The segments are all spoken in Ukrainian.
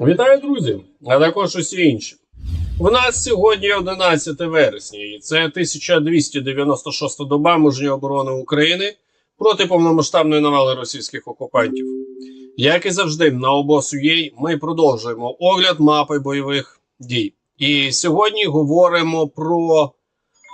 Вітаю, друзі! А також усі інші. В нас сьогодні 11 вересня, і це 1296 доба мужньої оборони України проти повномасштабної навали російських окупантів. Як і завжди, на обосу.ua ми продовжуємо огляд мапи бойових дій. І сьогодні говоримо про.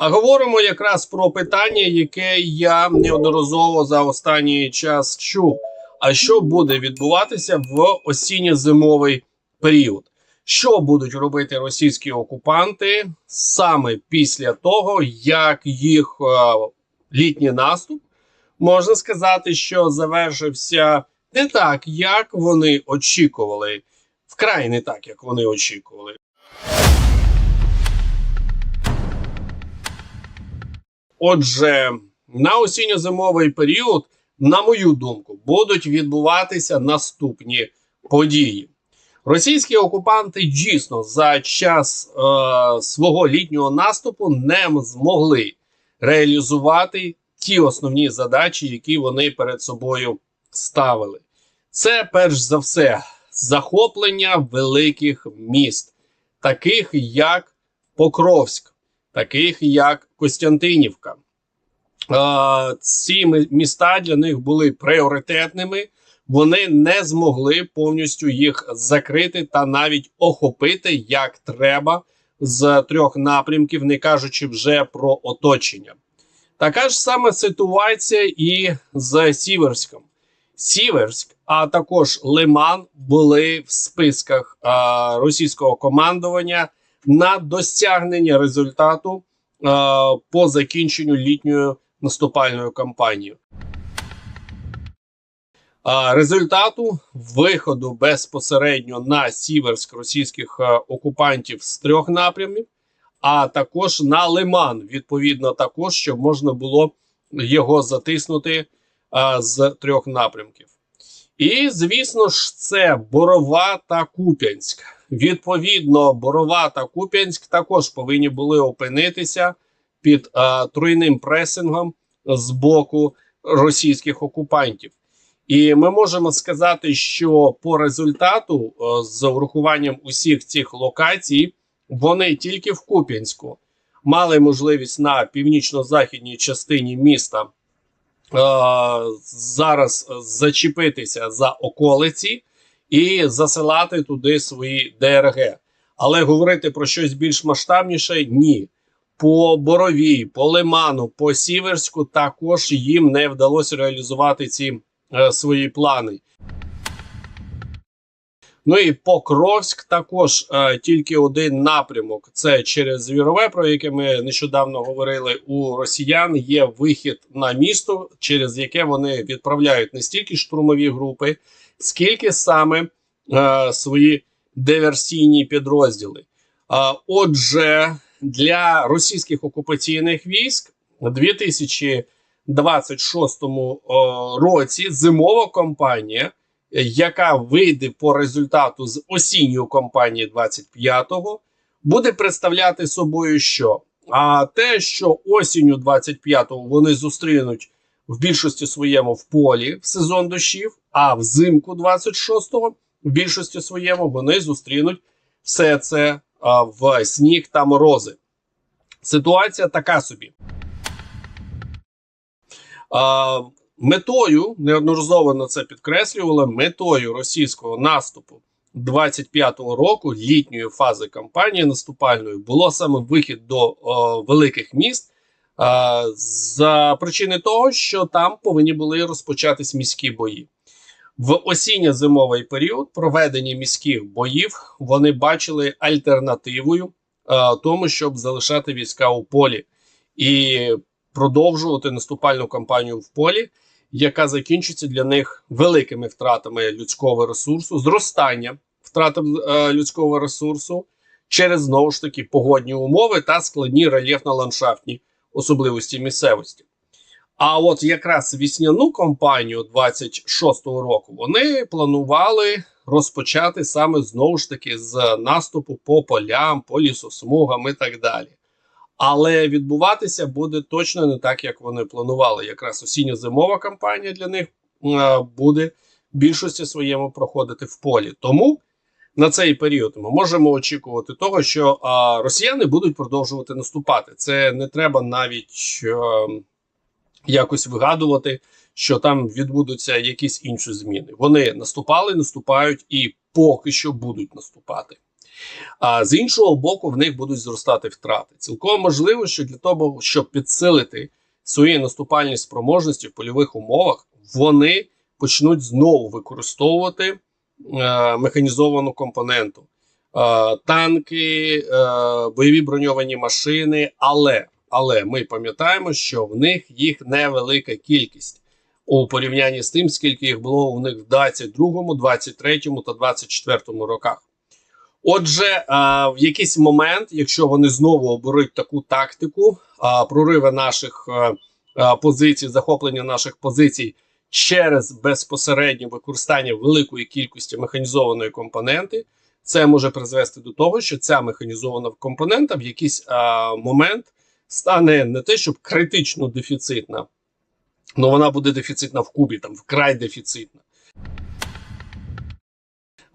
А говоримо якраз про питання, яке я неодноразово за останній час чув. А що буде відбуватися в осінньо-зимовий період? Що будуть робити російські окупанти саме після того, як їх е, літній наступ можна сказати, що завершився не так, як вони очікували, вкрай не так, як вони очікували. Отже, на осінньо-зимовий період, на мою думку, будуть відбуватися наступні події. Російські окупанти дійсно за час е, свого літнього наступу не змогли реалізувати ті основні задачі, які вони перед собою ставили. Це перш за все захоплення великих міст, таких як Покровськ, таких як Костянтинівка. Е, ці міста для них були пріоритетними. Вони не змогли повністю їх закрити та навіть охопити як треба з трьох напрямків, не кажучи вже про оточення. Така ж сама ситуація і з Сіверськом. Сіверськ, а також Лиман були в списках а, російського командування на досягнення результату а, по закінченню літньої наступальної кампанії. Результату виходу безпосередньо на Сіверськ російських окупантів з трьох напрямів, а також на Лиман, відповідно, також щоб можна було його затиснути а, з трьох напрямків. І, звісно ж, це Борова та Куп'янськ. Відповідно, Борова та Куп'янськ також повинні були опинитися під а, труйним пресингом з боку російських окупантів. І ми можемо сказати, що по результату, з урахуванням усіх цих локацій, вони тільки в Куп'янську мали можливість на північно-західній частині міста е, зараз зачепитися за околиці і засилати туди свої ДРГ. Але говорити про щось більш масштабніше ні. По Боровій, по Лиману, по Сіверську також їм не вдалося реалізувати ці Е, свої плани. Ну і Покровськ також е, тільки один напрямок. Це через Звірове, про яке ми нещодавно говорили у росіян. Є вихід на місто, через яке вони відправляють не стільки штурмові групи, скільки саме е, свої диверсійні підрозділи. Е, отже, для російських окупаційних військ 2000 26-му е, році зимова компанія, яка вийде по результату з осінньої компанії 25-го, буде представляти собою що? А те, що осінню 25-го вони зустрінуть в більшості своєму в полі в сезон дощів, а взимку 26-го в більшості своєму вони зустрінуть все це в сніг та морози. Ситуація така собі. Метою неодноразово на це підкреслювали, метою російського наступу 25-го року літньої фази кампанії наступальної було саме вихід до великих міст за причини того, що там повинні були розпочатись міські бої. В осінньо-зимовий період проведення міських боїв вони бачили альтернативою а, тому, щоб залишати війська у полі і продовжувати наступальну кампанію в полі яка закінчиться для них великими втратами людського ресурсу, зростанням втрати е, людського ресурсу через знову ж таки погодні умови та складні рельєфно-ландшафтні особливості місцевості. А от якраз вісняну кампанію 26-го року вони планували розпочати саме знову ж таки з наступу по полям, по лісосмугам і так далі. Але відбуватися буде точно не так, як вони планували. Якраз осінньо-зимова кампанія для них буде в більшості своєму проходити в полі. Тому на цей період ми можемо очікувати того, що росіяни будуть продовжувати наступати. Це не треба навіть якось вигадувати, що там відбудуться якісь інші зміни. Вони наступали, наступають і поки що будуть наступати. А з іншого боку, в них будуть зростати втрати. Цілком можливо, що для того, щоб підсилити свої наступальні спроможності в польових умовах, вони почнуть знову використовувати е, механізовану компоненту. Е, танки, е, бойові броньовані машини, але, але ми пам'ятаємо, що в них їх невелика кількість у порівнянні з тим, скільки їх було у них в 22, 23 та 24 роках. Отже, в якийсь момент, якщо вони знову оберуть таку тактику, прориви наших а, позицій, захоплення наших позицій через безпосереднє використання великої кількості механізованої компоненти, це може призвести до того, що ця механізована компонента в якийсь момент стане не те, щоб критично дефіцитна, але вона буде дефіцитна в кубі, там вкрай дефіцитна.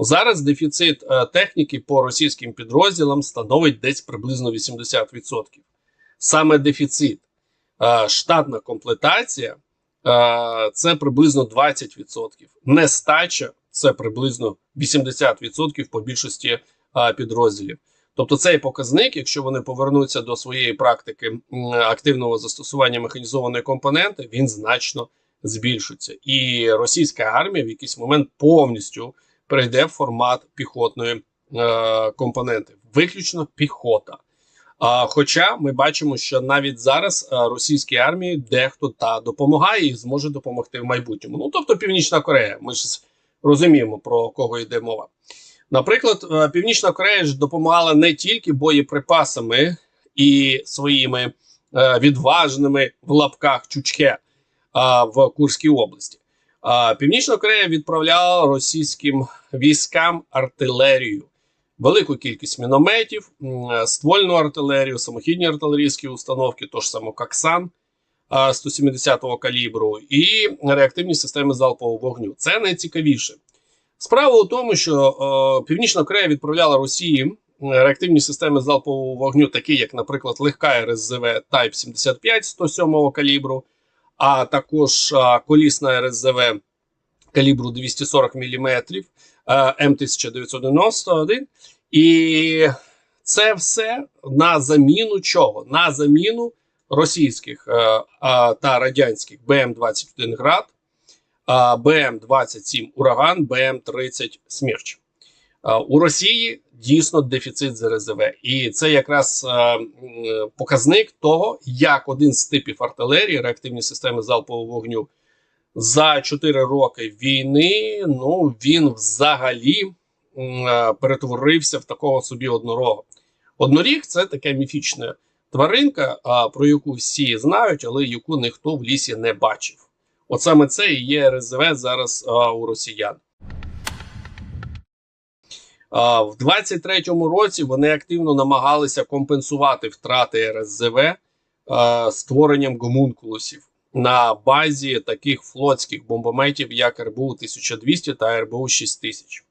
Зараз дефіцит е, техніки по російським підрозділам становить десь приблизно 80%. Саме дефіцит, е, штатна комплектація е, це приблизно 20%. Нестача це приблизно 80% по більшості підрозділів. Тобто цей показник, якщо вони повернуться до своєї практики активного застосування механізованої компоненти, він значно збільшиться. І російська армія в якийсь момент повністю перейде в формат піхотної е, компоненти, виключно піхота. А, хоча ми бачимо, що навіть зараз е, російській армії дехто та допомагає і зможе допомогти в майбутньому. Ну тобто Північна Корея, ми ж розуміємо про кого йде мова. Наприклад, е, Північна Корея ж допомагала не тільки боєприпасами і своїми е, відважними в лапках чучке в Курській області. Північна Корея відправляла російським військам артилерію, велику кількість мінометів, ствольну артилерію, самохідні артилерійські установки, то ж само Каксан 170-го калібру, і реактивні системи залпового вогню. Це найцікавіше. Справа у тому, що Північна Корея відправляла Росії реактивні системи залпового вогню, такі як, наприклад, легка РСЗВ Type 75 107-го калібру, а також колісна РСЗВ калібру 240 мм М1991. І це все на заміну чого? На заміну російських е, та радянських БМ-21 град, БМ-27 Ураган, БМ-30 Смерч. Е, У Росії дійсно дефіцит з РЗВ. І це якраз е, показник того, як один з типів артилерії, реактивні системи залпового вогню, за 4 роки війни, ну він взагалі е, перетворився в такого собі однорога. Одноріг це така міфічна тваринка, про яку всі знають, але яку ніхто в лісі не бачив. От саме це і є РЗВ зараз у росіян. В 23-му році вони активно намагалися компенсувати втрати РСЗВ створенням гомункулусів на базі таких флотських бомбометів, як РБУ 1200 та РБУ 6000.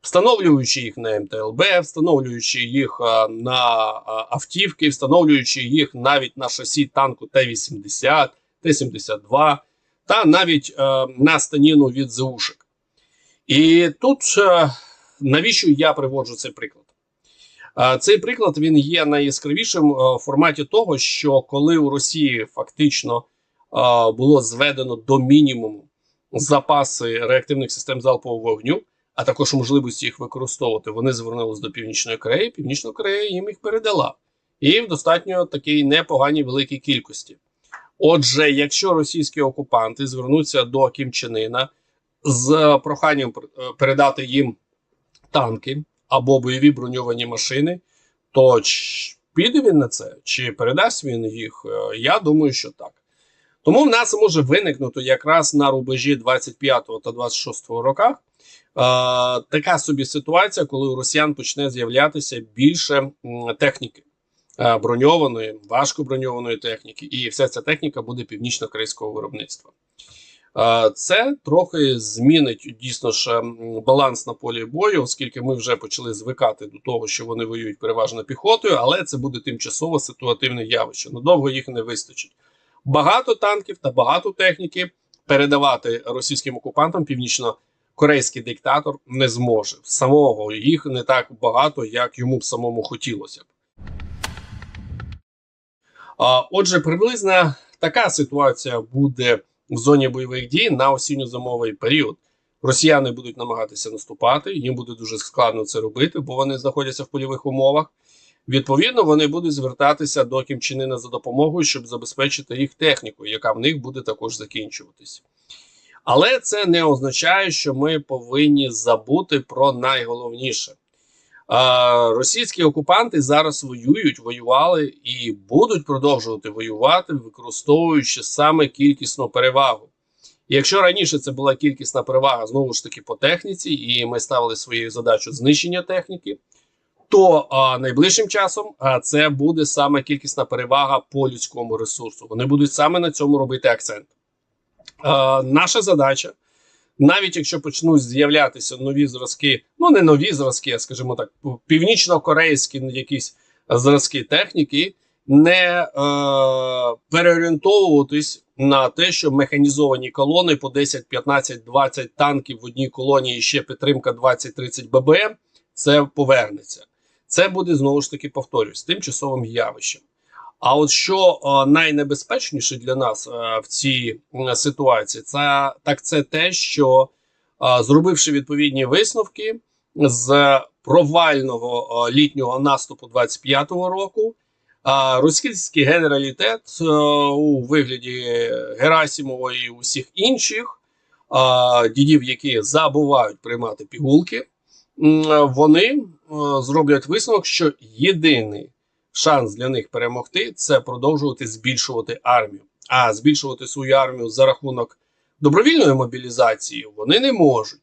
Встановлюючи їх на МТЛБ, встановлюючи їх на автівки, встановлюючи їх навіть на шасі танку Т-80, Т-72 та навіть е, на станіну від ЗУшек. І тут е, навіщо я приводжу цей приклад? Цей приклад він є найяскравішим е, в форматі того, що коли у Росії фактично е, було зведено до мінімуму запаси реактивних систем залпового вогню, а також можливості їх використовувати, вони звернулися до Північної Кореї. Північна Корея їм їх передала. І в достатньо такій непоганій великій кількості. Отже, якщо російські окупанти звернуться до Кім Чен Ына з проханням е, передати їм танки або бойові броньовані машини, то піде він на це чи передасть він їх? Е, Я думаю, що так. Тому в нас може виникнути якраз на рубежі 25 та 26 роках е, така собі ситуація, коли у росіян почне з'являтися більше техніки е, броньованої, важко броньованої техніки, і вся ця техніка буде північно-корейського виробництва. Е, Це трохи змінить дійсно ж баланс на полі бою, оскільки ми вже почали звикати до того, що вони воюють переважно піхотою, але це буде тимчасово ситуативне явище. Надовго їх не вистачить. Багато танків та багато техніки передавати російським окупантам північно-корейський диктатор не зможе. Самого їх не так багато, як йому б самому хотілося б. Отже, приблизно така ситуація буде в зоні бойових дій на осінньо-зимовий період. Росіяни будуть намагатися наступати, їм буде дуже складно це робити, бо вони знаходяться в польових умовах. Відповідно, вони будуть звертатися до Кімчинина за допомогою, щоб забезпечити їх техніку, яка в них буде також закінчуватись. Але це не означає, що ми повинні забути про найголовніше. Російські окупанти зараз воюють, воювали і будуть продовжувати воювати, використовуючи саме кількісну перевагу. Якщо раніше це була кількісна перевага знову ж таки по техніці, і ми ставили своєю задачу знищення техніки, то а, найближчим часом а, це буде саме кількісна перевага по людському ресурсу. Вони будуть саме на цьому робити акцент. А, наша задача навіть якщо почнуть з'являтися нові зразки, ну не нові зразки, а скажімо так, північно-корейські якісь зразки техніки, не е, переорієнтовуватись на те, що механізовані колони по 10, 15, 20 танків в одній колонії, ще підтримка 20-30 ББМ, це повернеться. Це буде знову ж таки повторюсь, тимчасовим явищем. А от що е, найнебезпечніше для нас е, в цій ситуації, це так це те, що е, зробивши відповідні висновки з провального літнього наступу 25-го року, російський генералітет у вигляді Герасімова і усіх інших дідів, які забувають приймати пігулки, вони зроблять висновок, що єдиний шанс для них перемогти це продовжувати збільшувати армію. А збільшувати свою армію за рахунок добровільної мобілізації вони не можуть.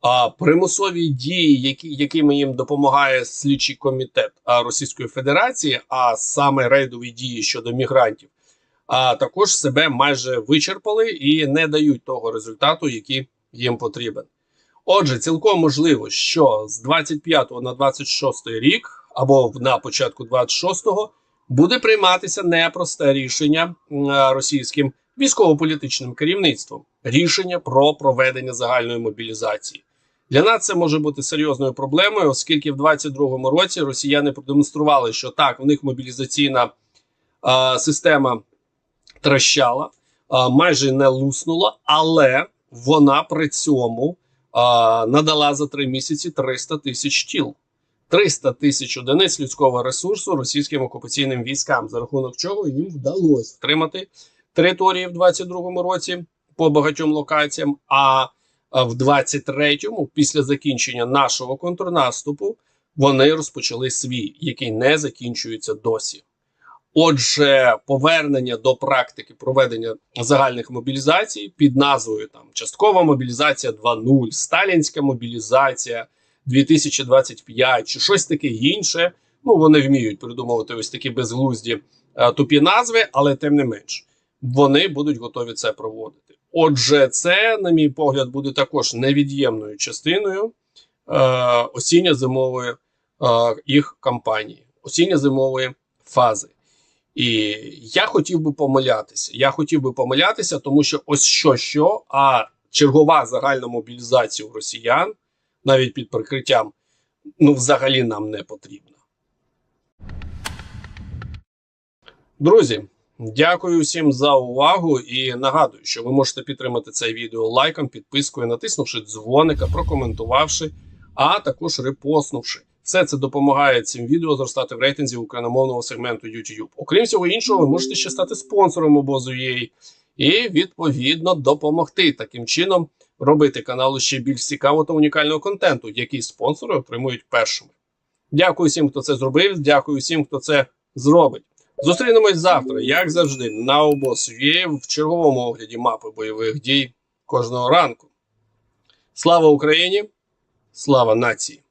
А примусові дії, які, якими їм допомагає слідчий комітет Російської Федерації, а саме рейдові дії щодо мігрантів, а також себе майже вичерпали і не дають того результату, який їм потрібен. Отже, цілком можливо, що з 25 на 26 рік або на початку 26-го буде прийматися непросте рішення е, російським військово-політичним керівництвом рішення про проведення загальної мобілізації. Для нас це може бути серйозною проблемою, оскільки в 22-му році росіяни продемонстрували, що так, в них мобілізаційна е, система трещала, е, майже не луснула, але вона при цьому е, надала за три місяці 300 тисяч тіл. 300 тисяч одиниць людського ресурсу російським окупаційним військам, за рахунок чого їм вдалося втримати території в 22-му році по багатьом локаціям. А в 23-му, після закінчення нашого контрнаступу, вони розпочали свій, який не закінчується досі. Отже, повернення до практики проведення загальних мобілізацій під назвою там часткова мобілізація 2.0, сталінська мобілізація 2025 чи щось таке інше. Ну вони вміють придумувати ось такі безглузді е, тупі назви, але тим не менш вони будуть готові це проводити. Отже, це, на мій погляд, буде також невід'ємною частиною е, осінньо-зимової е, їх кампанії, осінньо-зимової фази. І я хотів би помилятися. Я хотів би помилятися, тому що ось що, що, а чергова загальна мобілізація у росіян навіть під прикриттям, ну, взагалі нам не потрібна. Друзі, дякую всім за увагу і нагадую, що ви можете підтримати це відео лайком, підпискою, натиснувши дзвоника, прокоментувавши, а також репостнувши. Все це допомагає цим відео зростати в рейтинзі україномовного сегменту YouTube. Окрім всього іншого, ви можете ще стати спонсором обозу UA і відповідно допомогти таким чином робити каналу ще більш цікавого та унікального контенту, який спонсори отримують першими. Дякую всім, хто це зробив. Дякую всім, хто це зробить. Зустрінемось завтра, як завжди, на обосві в черговому огляді мапи бойових дій кожного ранку. Слава Україні! Слава нації!